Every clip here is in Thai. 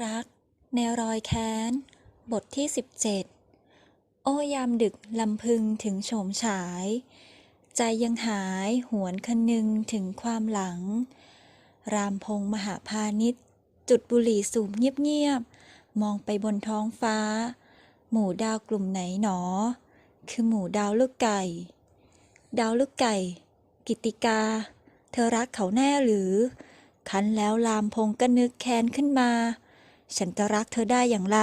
รักในรอยแค้น บทที่ 17 โอ้ยามดึกลำพึงถึงโฉมฉาย ใจยังหายหวนคนึงถึงความหลัง รามพงษ์มหาพาณิชย์จุดบุหรี่สูบเงียบๆ มองไปบนท้องฟ้า หมู่ดาวกลุ่มไหนหนอ คือหมู่ดาวลูกไก่ ดาวลูกไก่ กิติกา เธอรักเขาแน่หรือคันแล้วลามพงษ์ก็นึกแค้นขึ้นมา ฉันจะรักเธอได้อย่างไร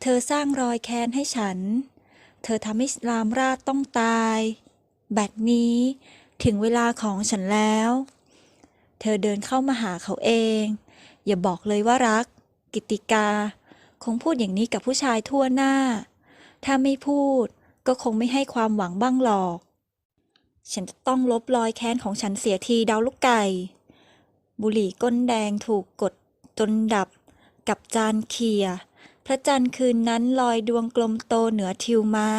เธอสร้างรอยแค้นให้ฉัน เธอทำให้รามราชต้องตาย บัดนี้ถึงเวลาของฉันแล้ว เธอเดินเข้ามาหาเขาเอง อย่าบอกเลยว่ารัก กิตติกา คงพูดอย่างนี้กับผู้ชายทั่วหน้า ถ้าไม่พูดก็คงไม่ให้ความหวังบ้างหรอก ฉันจะต้องลบรอยแค้นของฉันเสียทีดาวลูกไก่ บุหรี่ก้นแดงถูกกดจนดับ กับจานเขีย พระจันทร์คืนนั้นลอยดวงกลมโตเหนือทิวไม้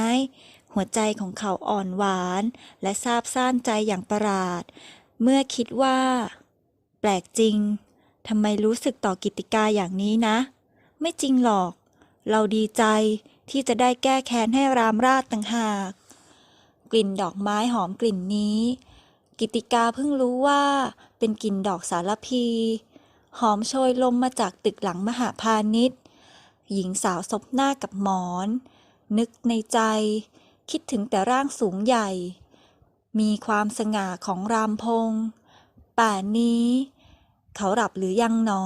หัวใจของเขาอ่อนหวาน และซาบซ่านใจอย่างประหลาด เมื่อคิดว่า แปลกจริงทำไมรู้สึกต่อกิติกาอย่างนี้นะ ไม่จริงหรอก เราดีใจที่จะได้แก้แค้นให้รามราชต่างหาก กลิ่นดอกไม้หอมกลิ่นนี้ กิติกาเพิ่งรู้ว่าเป็นกลิ่นดอกสารพี หอมโชยลมมาจากตึกหลังมหาพาณิชย์ หญิงสาวซบหน้ากับหมอน นึกในใจ คิดถึงแต่ร่างสูงใหญ่ มีความสง่าของรามพงษ์ป่านนี้ เขาหลับหรือยังหนอ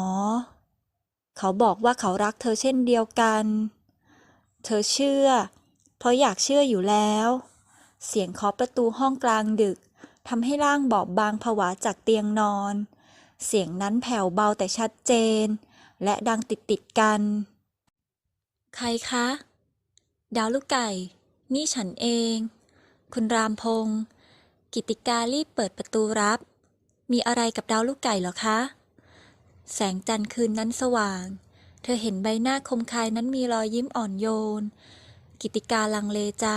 เขาบอกว่าเขารักเธอเช่นเดียวกัน เธอเชื่อ เพราะอยากเชื่ออยู่แล้ว เสียงเคาะประตูห้องกลางดึกทำให้ร่างบอบบางผวาจากเตียงนอน เสียงนั้นแผ่วเบาแต่ชัดเจน และดังติดติดกัน ใครคะ ดาวลูกไก่ นี่ฉันเอง คุณรามพงษ์กิติการีบเปิดประตูรับ มีอะไรกับดาวลูกไก่หรอคะ แสงจันทร์คืนนั้นสว่าง เธอเห็นใบหน้าคมคายนั้นมีรอยยิ้มอ่อนโยน กิตติกาลังเลใจ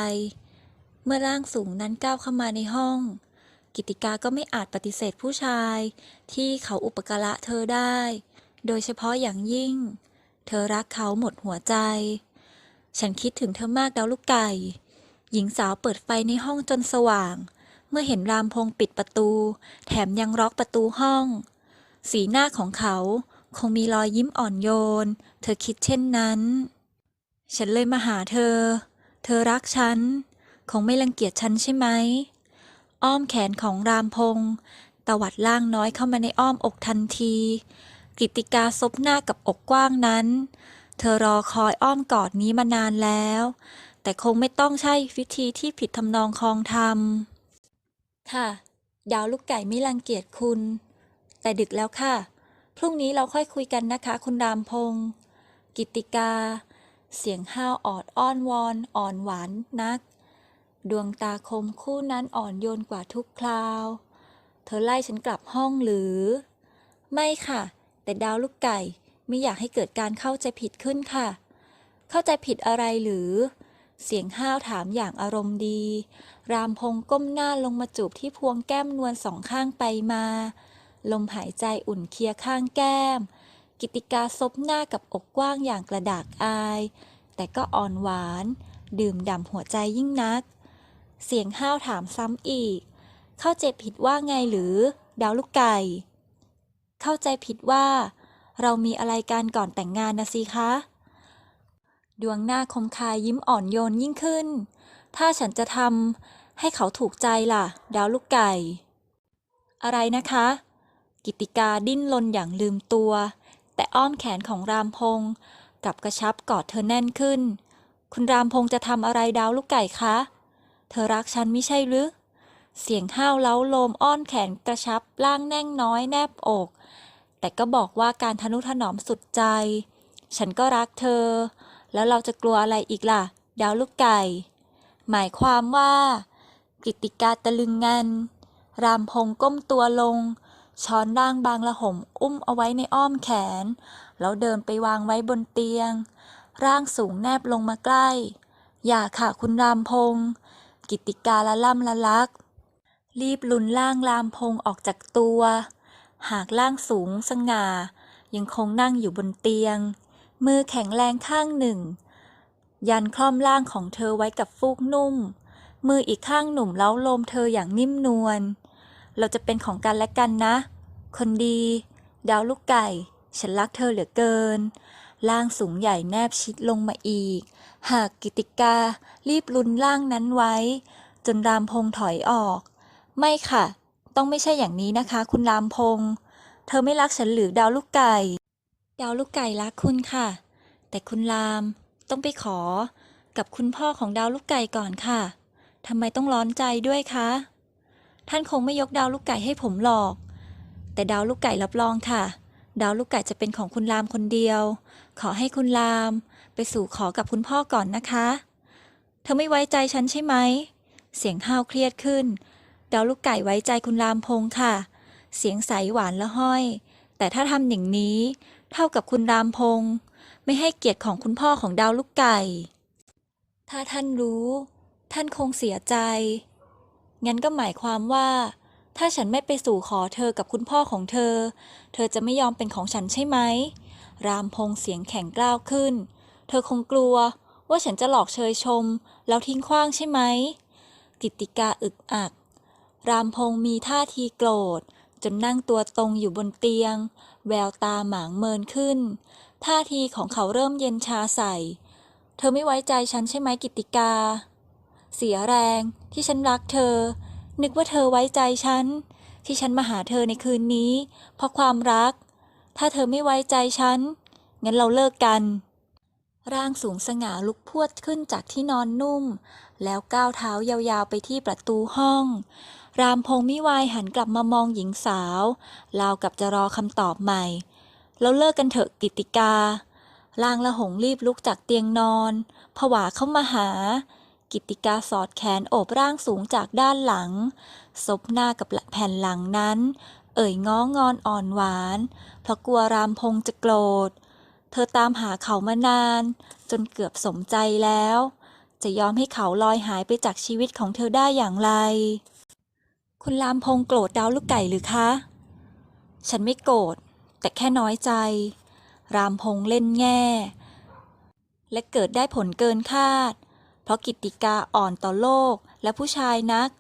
เมื่อร่างสูงนั้นก้าวเข้ามาในห้อง กิติกาก็ไม่อาจปฏิเสธผู้ชาย ที่เขาอุปการะเธอได้ โดยเฉพาะอย่างยิ่ง เธอรักเขาหมดหัวใจ ฉันคิดถึงเธอมากดาวลูกไก่ หญิงสาวเปิดไฟในห้องจนสว่าง เมื่อเห็นรามพงษ์ปิดประตู แถมยังล็อกประตูห้อง สีหน้าของเขาคงมีรอยยิ้มอ่อนโยน เธอคิดเช่นนั้น ฉันเลยมาหาเธอ เธอรักฉัน คงไม่รังเกียจฉันใช่ไหม อ้อมแขนของรามพงษ์ตวัดล่างน้อยเข้ามาในอ้อมอกทันที กิติกาซบหน้ากับอกกว้างนั้น เธอรอคอยอ้อมกอดนี้มานานแล้ว แต่คงไม่ต้องใช่วิธีที่ผิดทำนองคลองธรรม ค่ะ ดาวลูกไก่ไม่รังเกียจคุณ แต่ดึกแล้วค่ะ พรุ่งนี้เราค่อยคุยกันนะคะ คุณรามพงษ์กิตติกา เสียงห้าวออดอ้อนวอน อ่อนหวานนัก ดวงตาคมคู่นั้นอ่อนโยนกว่าทุกคราว เธอไล่ฉันกลับห้องหรือ ไม่ค่ะ แต่ดาวลูกไก่ไม่อยากให้เกิดการเข้าใจผิดขึ้นค่ะ เข้าใจผิดอะไรหรือ เสียงห้าวถามอย่างอารมณ์ดี รามพงก้มหน้าลงมาจูบที่พวงแก้มนวลสองข้างไปมา ลมหายใจอุ่นเคลียร์ข้างแก้ม กิติกาซบหน้ากับอกกว้างอย่างกระดากอาย แต่ก็อ่อนหวาน ดื่มด่ำหัวใจยิ่งนัก เสียงห้าวถามซ้ำอีก เข้าใจผิดว่าไงหรือ ดาวลูกไก่ เข้าใจผิดว่า เรามีอะไรกันก่อนแต่งงานนะสิคะ ดวงหน้าคมคายยิ้มอ่อนโยนยิ่งขึ้น ถ้าฉันจะทำให้เขาถูกใจล่ะ ดาวลูกไก่ อะไรนะคะ กิติกาดิ้นรนอย่างลืมตัว แต่อ้อมแขนของรามพงษ์กับกระชับกอดเธอแน่นขึ้น คุณรามพงษ์จะทำอะไรดาวลูกไก่คะ เธอรักฉันไม่ใช่หรือ เสียงห้าวเล้าโลมอ้อนแขนกระชับร่างแน่งน้อยแนบอก แต่ก็บอกว่าการทนุถนอมสุดใจ ฉันก็รักเธอ แล้วเราจะกลัวอะไรอีกล่ะ ดาวลูกไก่ หมายความว่า กิติกาตะลึงงัน รามพงก้มตัวลง ช้อนร่างบางละห่มอุ้มเอาไว้ในอ้อมแขน แล้วเดินไปวางไว้บนเตียง ร่างสูงแนบลงมาใกล้ อย่าค่ะคุณรามพงษ์ กิติกาละล่ำละลัก รีบลุนร่างรามพงออกจากตัว หากร่างสูงสง่า ยังคงนั่งอยู่บนเตียง มือแข็งแรงข้างหนึ่ง ยันคล่อมร่างของเธอไว้กับฟูกนุ่ม มืออีกข้างหนุ่มเล้าลมเธออย่างนิ่มนวล เราจะเป็นของกันและกันนะ คนดี ดาวลูกไก่ ฉันรักเธอเหลือเกินร่างสูงใหญ่แนบชิดลงมาอีก หากกิติการีบลุนร่างนั้นไว้ จนรามพงถอยออก ไม่ค่ะ ต้องไม่ใช่อย่างนี้นะคะ คุณรามพง เธอไม่รักฉันหรือดาวลูกไก่ ดาวลูกไก่รักคุณค่ะ แต่คุณรามต้องไปขอ กับคุณพ่อของดาวลูกไก่ก่อนค่ะทำไมต้องร้อนใจด้วยคะ ท่านคงไม่ยกดาวลูกไก่ให้ผมหรอก แต่ดาวลูกไก่รับรองค่ะ ดาวลูกไก่จะเป็นของคุณรามคนเดียว ขอให้คุณราม ไปสู่ขอกับคุณพ่อก่อนนะคะ เธอไม่ไว้ใจฉันใช่ไหม เสียงห้าวเครียดขึ้น ดาวลูกไก่ไว้ใจคุณรามพงค่ะ เสียงใสหวานละห้อย แต่ถ้าทำอย่างนี้ เท่ากับคุณรามพง ไม่ให้เกียรติของคุณพ่อของดาวลูกไก่ ถ้าท่านรู้ ท่านคงเสียใจ งั้นก็หมายความว่า ถ้าฉันไม่ไปสู่ขอเธอกับคุณพ่อของเธอ เธอจะไม่ยอมเป็นของฉันใช่ไหมรามพงเสียงแข็งกร้าวขึ้น เธอคงกลัวว่าฉันจะหลอกเชยชม แล้วทิ้งขว้างใช่ไหมกิตติกาอึกอัก รามพงษ์มีท่าทีโกรธ จนนั่งตัวตรงอยู่บนเตียง แววตาหมางเมินขึ้น ท่าทีของเขาเริ่มเย็นชาใส่ เธอไม่ไว้ใจฉันใช่ไหมกิตติกา เสียแรงที่ฉันรักเธอ นึกว่าเธอไว้ใจฉัน ที่ฉันมาหาเธอในคืนนี้ เพราะความรัก ถ้าเธอไม่ไว้ใจฉันงั้นเราเลิกกัน ร่างสูงสง่าลุกพวดขึ้นจากที่นอนนุ่ม แล้วก้าวเท้ายาวๆไปที่ประตูห้อง รามพงษ์มิวายหันกลับมามองหญิงสาวราวกับจะรอคำตอบใหม่เราเลิกกันเถอะกิติการ่างละหงรีบลุกจากเตียงนอน ผวาเข้ามาหา กิติกาสอดแขนโอบร่างสูงจากด้านหลังซบหน้ากับแผ่นหลังนั้น เอ่ยง้องอนอ่อนหวาน เพราะกลัวรามพงษ์จะโกรธ เธอตามหาเขามานาน จนเกือบสมใจแล้ว จะยอมให้เขาลอยหายไปจากชีวิตของเธอได้อย่างไร คุณรามพงษ์โกรธดาวลูกไก่หรือคะ ฉันไม่โกรธแต่แค่น้อยใจ รามพงษ์เล่นแง่ และเกิดได้ผลเกินคาด เพราะกิตติกาอ่อนต่อโลกและผู้ชายนัก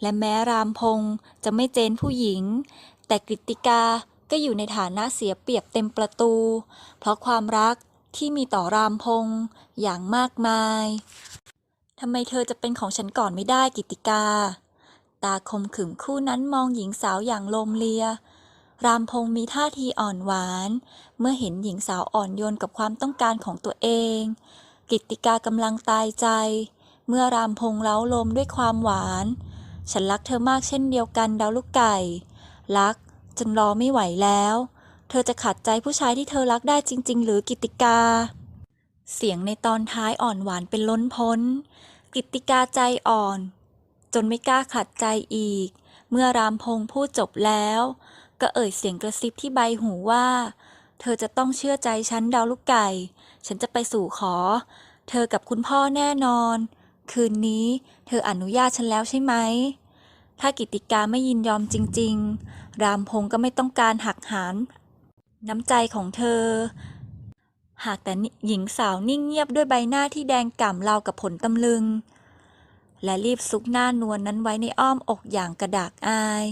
และแม้รามพงษ์จะไม่เจนผู้หญิง แต่กิตติกา ก็อยู่ในฐานะเสียเปรียบเต็มประตู เพราะความรักที่มีต่อรามพงษ์อย่างมากมายทำไมเธอจะเป็นของฉันก่อนไม่ได้กิติกา ตาคมขึมคู่นั้นมองหญิงสาวอย่างโลมเลีย รามพงษ์มีท่าทีอ่อนหวาน เมื่อเห็นหญิงสาวอ่อนโยนกับความต้องการของตัวเอง กิตติกากำลังตายใจ เมื่อรามพงษ์เล้าลมด้วยความหวาน ฉันรักเธอมากเช่นเดียวกันดาวลูกไก่ รัก จนรอไม่ไหวแล้ว เธอจะขัดใจผู้ชายที่เธอรักได้จริง ๆ หรือกิติกา เสียงในตอนท้ายอ่อนหวานเป็นล้นพ้น กิติกาใจอ่อน จนไม่กล้าขัดใจอีก เมื่อรามพงพูดจบแล้ว ก็เอ่ยเสียงกระซิบที่ใบหูว่า เธอจะต้องเชื่อใจฉันดาวลูกไก่ ฉันจะไปสู่ขอ เธอกับคุณพ่อแน่นอน คืนนี้ เธออนุญาตฉันแล้วใช่ไหม ถ้ากิติกาไม่ยินยอมจริง ๆ รามพงษ์ก็ไม่ต้องการหักหานน้ำใจของเธอ หากแต่หญิงสาวนิ่งเงียบด้วยใบหน้าที่แดงก่ำราวกับผลตำลึง และรีบซุกหน้านวลนนั้นไว้ในอ้อมอกอย่างกระดากอาย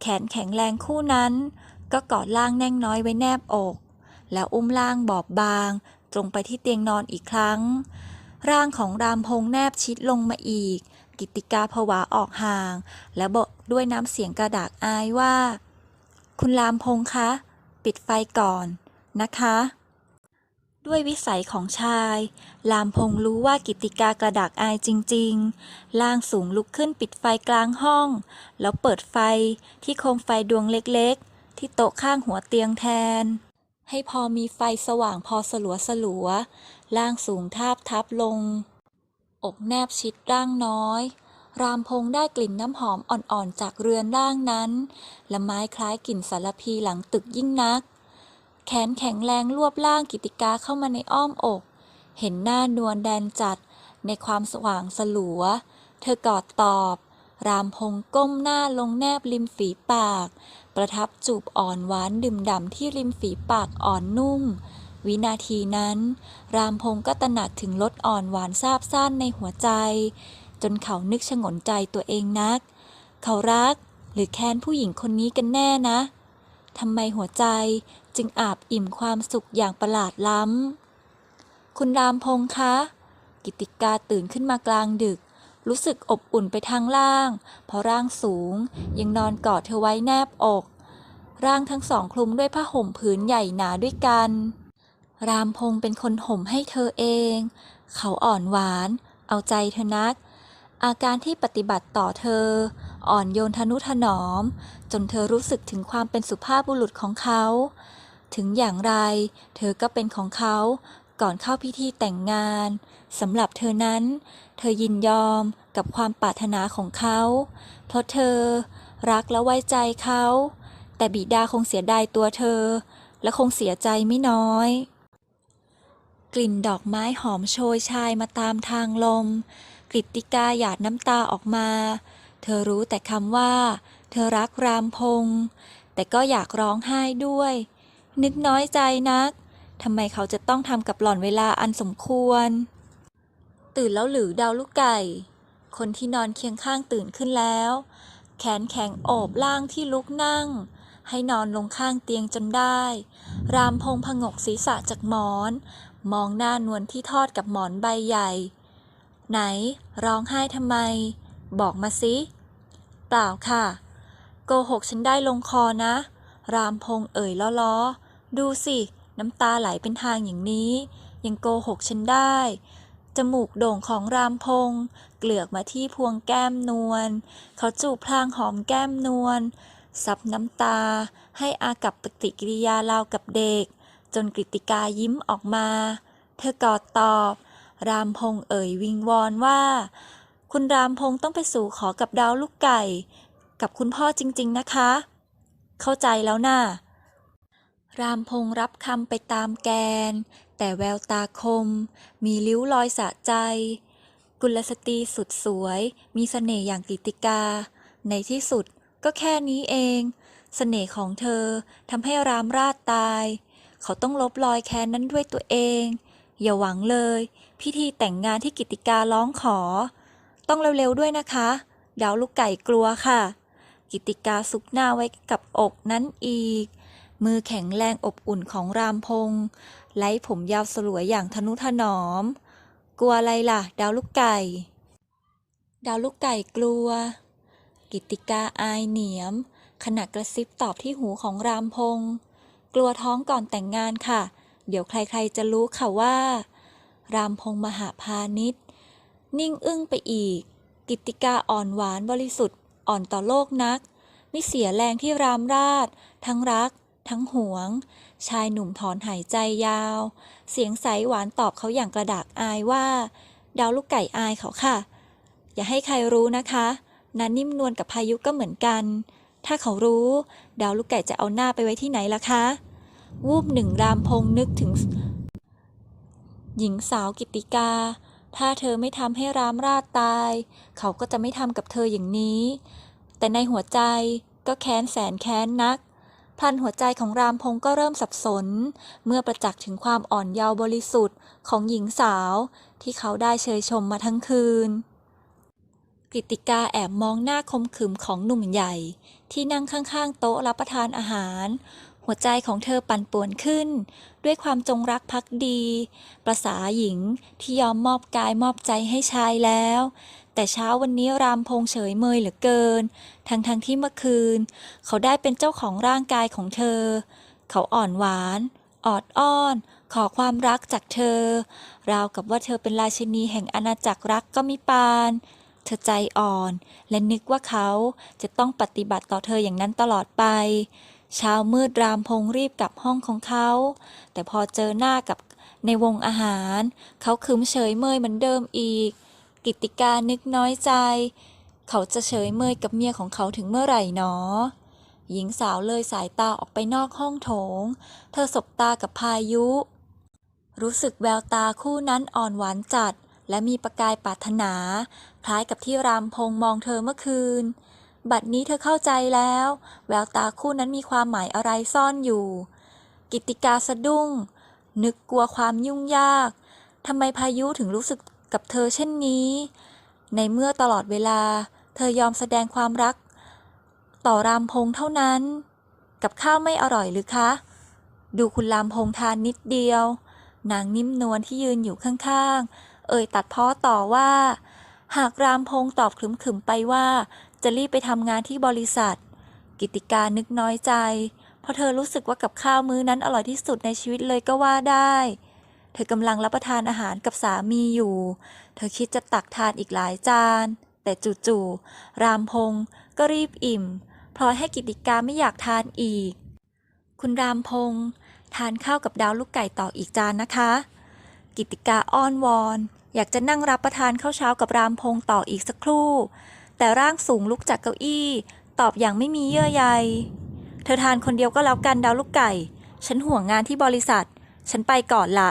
แขนแข็งแรงคู่นั้น ก็กอดล่างแน่งน้อยไว้แนบอก แล้วอุ้มล่างบอบบาง ตรงไปที่เตียงนอนอีกครั้ง ร่างของรามพงษ์แนบชิดลงมาอีก กิติกาผวาออกห่าง และบอกด้วยน้ำเสียงกระดากอายว่า คุณรามพงษ์คะ ปิดไฟก่อนนะคะ ด้วยวิสัยของชายลามพงษ์รู้ว่ากิติกากระดากอายจริงๆ ล่างสูงลุกขึ้นปิดไฟกลางห้อง แล้วเปิดไฟที่โคมไฟดวงเล็กๆ ที่โต๊ะข้างหัวเตียงแทน ให้พอมีไฟสว่างพอสลัวสลัวล่างสูงทาบทับลง อกแนบชิดร่างน้อย รามพงษ์ได้กลิ่นน้ำหอมอ่อนๆจากเรือนร่างนั้นและไม้คล้ายกลิ่นสารพีหลังตึกยิ่งนัก แขนแข็งแรงรวบร่างกิติกาเข้ามาในอ้อมอก เห็นหน้านวลแดนจัด ในความสว่างสลัว เธอกอดตอบ รามพงษ์ก้มหน้าลงแนบริมฝีปาก ประทับจูบอ่อนหวานดื่มด่ำที่ริมฝีปากอ่อนนุ่ม วินาทีนั้น รามพงศ์ก็ตระหนักถึงรสอ่อนหวานซาบซ่านในหัวใจ จนเขานึกชงนใจตัวเองนัก เขารักหรือแค้นผู้หญิงคนนี้กันแน่นะทำไมหัวใจจึงอาบอิ่มความสุขอย่างประหลาดล้ำ คุณรามพงษ์คะ กิติกาตื่นขึ้นมากลางดึก รู้สึกอบอุ่นไปทางล่าง เพราะร่างสูง ยังนอนกอดเธอไว้แนบอก ร่างทั้งสองคลุมด้วยผ้าห่มผืนใหญ่หนาด้วยกัน รามพงษ์เป็นคนห่มให้เธอเอง เขาอ่อนหวาน เอาใจเธอนัก อาการที่ปฏิบัติต่อเธอ อ่อนโยนทนุถนอม จนเธอรู้สึกถึงความเป็นสุภาพบุรุษของเขา ถึงอย่างไร เธอก็เป็นของเขาก่อนเข้าพิธีแต่งงานสำหรับเธอนั้น เธอยินยอมกับความปรารถนาของเขา เพราะเธอรักและไว้ใจเขา แต่บิดาคงเสียดายตัวเธอ และคงเสียใจไม่น้อย กลิ่นดอกไม้หอมโชยชายมาตามทางลมกฤติกาหยาดน้ำตาออกมา เธอรู้แต่คำว่า เธอรักรามพงษ์แต่ก็อยากร้องไห้ด้วย นึกน้อยใจนักทำไมเขาจะต้องทำกับหล่อนเวลาอันสมควร ตื่นแล้วหรือดาวลูกไก่ คนที่นอนเคียงข้างตื่นขึ้นแล้ว แขนแข็งโอบล่างที่ลุกนั่ง ให้นอนลงข้างเตียงจนได้ รามพงษ์ผงกศีรษะจากหมอน มองหน้านวลที่ทอดกับหมอนใบใหญ่ ไหน ร้องไห้ทำไม บอกมาสิ เปล่าค่ะ โกหกฉันได้ลงคอนะ รามพงเอ่ยล้อๆ ดูสิ น้ำตาไหลเป็นทางอย่างนี้ ยังโกหกฉันได้ จมูกโด่งของรามพง เกลือกมาที่พวงแก้มนวล เขาจูบพลางหอมแก้มนวลซับน้ำตา ให้อากับปฏิกิริยาเรากับเด็ก จนกฤติกายิ้มออกมา เธอกอดตอบ รามพงษ์เอ่ยวิงวอนว่า คุณรามพงษ์ต้องไปสู่ขอกับดาวลูกไก่ กับคุณพ่อจริง ๆ นะคะ เข้าใจแล้วน่ะ รามพงษ์รับคำไปตามแกน แต่แววตาคม มีริ้วรอยสะใจ กุลสตรีสุดสวย มีเสน่ห์อย่างกิติกา ในที่สุดก็แค่นี้เองเสน่ห์ของเธอทำให้รามราดตาย เขาต้องลบรอยแค้นนั้นด้วยตัวเอง อย่าหวังเลย พิธีแต่งงานที่กิติการ้องขอ ต้องเร็วๆด้วยนะคะ ดาวลูกไก่กลัวค่ะ กิติกาซุกหน้าไว้กับอกนั้นอีก มือแข็งแรงอบอุ่นของรามพงษ์ไล้ผมยาวสลวยอย่างทนุถนอม กลัวอะไรล่ะ ดาวลูกไก่ ดาวลูกไก่กลัว กิติกาอายเหนียมขณะกระซิบตอบที่หูของรามพงษ์ กลัวท้องก่อนแต่งงานค่ะ เดี๋ยวใครๆจะรู้ค่ะว่า รามพงษ์มหาพาณิชย์ นิ่งอึ้งไปอีก กิติกาอ่อนหวานบริสุทธิ์อ่อนต่อโลกนัก ไม่เสียแรงที่รามราดทั้งรัก ทั้งหวง ชายหนุ่มถอนหายใจยาว เสียงใสหวานตอบเขาอย่างกระดากอายว่า ดาวลูกไก่อายเขาค่ะ อย่าให้ใครรู้นะคะนันนิ่มนวลกับพายุก็เหมือนกัน ถ้าเขารู้ ดาวลูกไก่จะเอาหน้าไปไว้ที่ไหนล่ะคะ วูบหนึ่งรามพงษ์นึกถึง หญิงสาวกิติกา ถ้าเธอไม่ทำให้รามราดตาย เขาก็จะไม่ทำกับเธออย่างนี้ แต่ในหัวใจก็แค้นแสนแค้นนักพลันหัวใจของรามพงษ์ก็เริ่มสับสน เมื่อประจักษ์ถึงความอ่อนเยาว์บริสุทธิ์ของหญิงสาว ที่เขาได้เชยชมมาทั้งคืนกฤติกาแอบมองหน้าคมขรึมของหนุ่มใหญ่ ที่นั่งข้างๆโต๊ะรับประทานอาหาร หัวใจของเธอปั่นป่วนขึ้น ด้วยความจงรักภักดี ประษาหญิงที่ยอมมอบกายมอบใจให้ชายแล้ว แต่เช้าวันนี้รามพงเฉยเมยเหลือเกิน ทั้งๆทที่เมื่อคืน เขาได้เป็นเจ้าของร่างกายของเธอ เขาอ่อนหวาน ออดอ้อน ขอความรักจากเธอ ราวกับว่าเธอเป็นราชินีแห่งอาณาจักรรักก็มิปานเธอใจอ่อน และนึกว่าเขาจะต้องปฏิบัติต่อเธออย่างนั้นตลอดไป เช้ามืดรามพงรีบกลับห้องของเขา แต่พอเจอหน้ากับในวงอาหาร เขาคืมเฉยเมยเหมือนเดิมอีก กิติกานึกน้อยใจ เขาจะเฉยเมยกับเมียของเขาถึงเมื่อไหร่หนอ หญิงสาวเลยสายตาออกไปนอกห้องโถง เธอสบตากับพายุ รู้สึกแววตาคู่นั้นอ่อนหวานจัด และมีประกายปรารถนา คล้ายกับที่รามพงมองเธอเมื่อคืน บัดนี้เธอเข้าใจแล้ว แววตาคู่นั้นมีความหมายอะไรซ่อนอยู่ กิตติกาสะดุ้ง นึกกลัวความยุ่งยากทำไมพายุถึงรู้สึกกับเธอเช่นนี้ ในเมื่อตลอดเวลา เธอยอมแสดงความรัก ต่อรามพงเท่านั้น กับข้าวไม่อร่อยหรือคะ ดูคุณรามพงทานนิดเดียว นางนิ่มนวลที่ยืนอยู่ข้างๆ เอ่ยตัดพ้อต่อว่า หากรามพงตอบขึมๆไปว่า จะรีบไปทำงานที่บริษัท กิติกานึกน้อยใจ เพราะเธอรู้สึกว่ากับข้าวมื้อนั้นอร่อยที่สุดในชีวิตเลยก็ว่าได้ เธอกำลังรับประทานอาหารกับสามีอยู่ เธอคิดจะตักทานอีกหลายจาน แต่จู่ๆรามพงษ์ก็รีบอิ่มพลอยให้กิติกาไม่อยากทานอีก คุณรามพงษ์ทานข้าวกับดาวลูกไก่ต่ออีกจานนะคะ กิติกาอ้อนวอน อยากจะนั่งรับประทานข้าวเช้ากับรามพงษ์ต่ออีกสักครู่ แต่ร่างสูงลุกจากเก้าอี้ ตอบอย่างไม่มีเยื่อใย เธอทานคนเดียวก็แล้วกันดาวลูกไก่ ฉันห่วงงานที่บริษัท ฉันไปก่อนละ